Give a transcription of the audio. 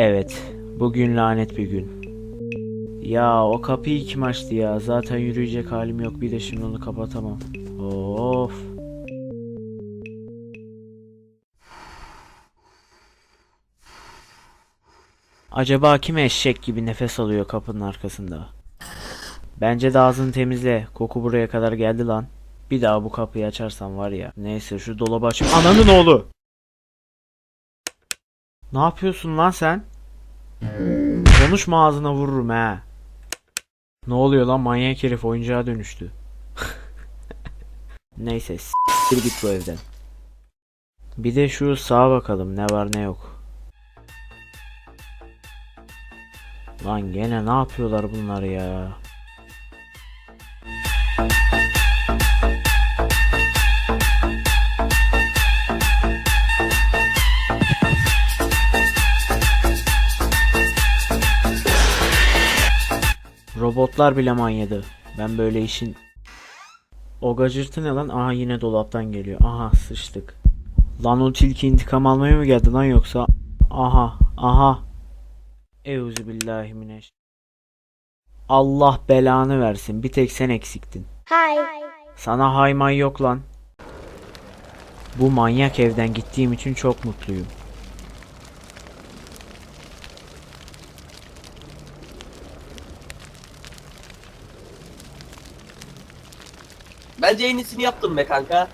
Evet, bugün lanet bir gün. Ya o kapıyı kim açtı ya? Zaten yürüyecek halim yok. Bir de şimdi onu kapatamam. Of. Acaba kim eşek gibi nefes alıyor kapının arkasında? Bence de ağzını temizle. Koku buraya kadar geldi lan. Bir daha bu kapıyı açarsam var ya. Neyse şu dolabı aç. Ananın oğlu. Ne yapıyorsun lan sen? Konuşma ağzına vururum he. Ne oluyor lan manyak herif oyuncağa dönüştü. Neyse s**tir git bu evden. Bir de şu sağa bakalım ne var ne yok. Lan gene ne yapıyorlar bunlar ya? Robotlar bile manyadı. Ben böyle işin... O gacırtı ne lan? Aha yine dolaptan geliyor. Aha sıçtık. Lan o tilki intikam almaya mı geldi lan yoksa? Aha aha. Euzubillahimineş. Allah belanı versin. Bir tek sen eksiktin. Hi. Sana haymay yok lan. Bu manyak evden gittiğim için çok mutluyum. Bence en iyisini yaptım be kanka.